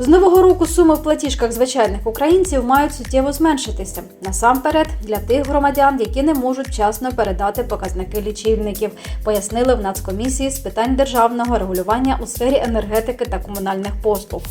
З нового року суми в платіжках звичайних українців мають суттєво зменшитися. Насамперед для тих громадян, які не можуть вчасно передати показники лічильників, пояснили в Нацкомісії з питань державного регулювання у сфері енергетики та комунальних послуг.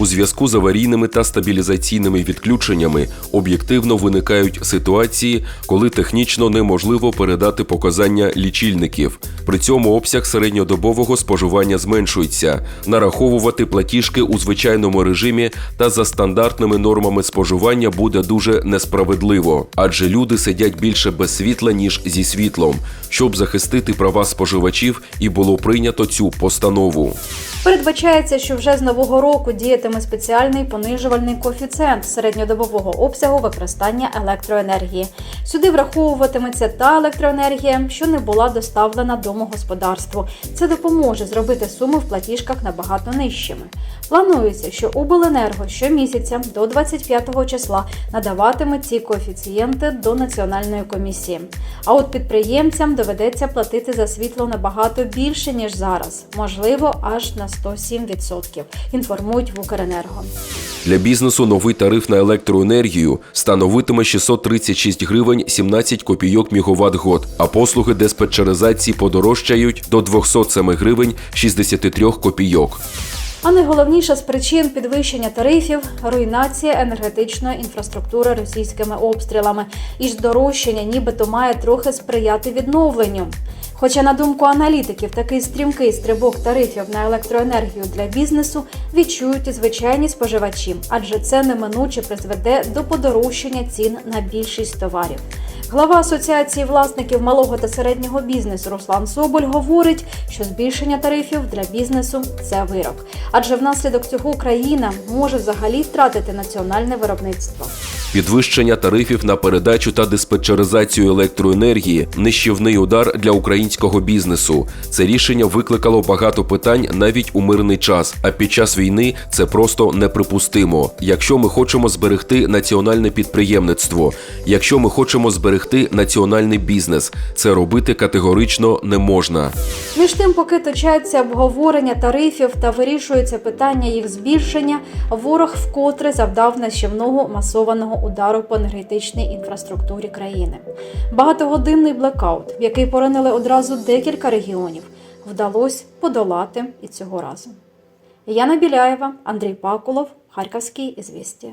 У зв'язку з аварійними та стабілізаційними відключеннями об'єктивно виникають ситуації, коли технічно неможливо передати показання лічильників. При цьому обсяг середньодобового споживання зменшується. Нараховувати платіжки у звичайному режимі та за стандартними нормами споживання буде дуже несправедливо, адже люди сидять більше без світла ніж зі світлом. Щоб захистити права споживачів, і було прийнято цю постанову. Передбачається, що вже з нового року діятиме спеціальний понижувальний коефіцієнт середньодобового обсягу використання електроенергії. Сюди враховуватиметься та електроенергія, що не була доставлена домогосподарству. Це допоможе зробити суми в платіжках набагато нижчими. Планується, що обленерго щомісяця до 25 числа надаватиме ці коефіцієнти до національної комісії. А от підприємцям доведеться платити за світло набагато більше ніж зараз, можливо, аж на 107%, інформують в Укренерго. Для бізнесу новий тариф на електроенергію становитиме 636 гривень 17 копійок мігаватт год, а послуги диспетчеризації подорожчають до 207 гривень 63 копійок. А найголовніша з причин підвищення тарифів руйнація енергетичної інфраструктури російськими обстрілами і здорожчання нібито має трохи сприяти відновленню. Хоча, на думку аналітиків, такий стрімкий стрибок тарифів на електроенергію для бізнесу відчують і звичайні споживачі, адже це неминуче призведе до подорожчання цін на більшість товарів. Глава Асоціації власників малого та середнього бізнесу Руслан Соболь говорить, що збільшення тарифів для бізнесу це вирок, адже внаслідок цього Україна може взагалі втратити національне виробництво. Підвищення тарифів на передачу та диспетчеризацію електроенергії нищівний удар для українського бізнесу. Це рішення викликало багато питань навіть у мирний час. А під час війни це просто неприпустимо. Якщо ми хочемо зберегти національне підприємництво, якщо ми хочемо зберегти національний бізнес, це робити категорично не можна. Між тим, поки точаться обговорення тарифів та вирішується питання їх збільшення, ворог вкотре завдав нищівного масованого удару по енергетичній інфраструктурі країни. Багатогодинний блекаут, в який поринили одразу декілька регіонів, вдалося подолати і цього разу. Яна Біляєва, Андрій Пакулов, Харківський ізвістія.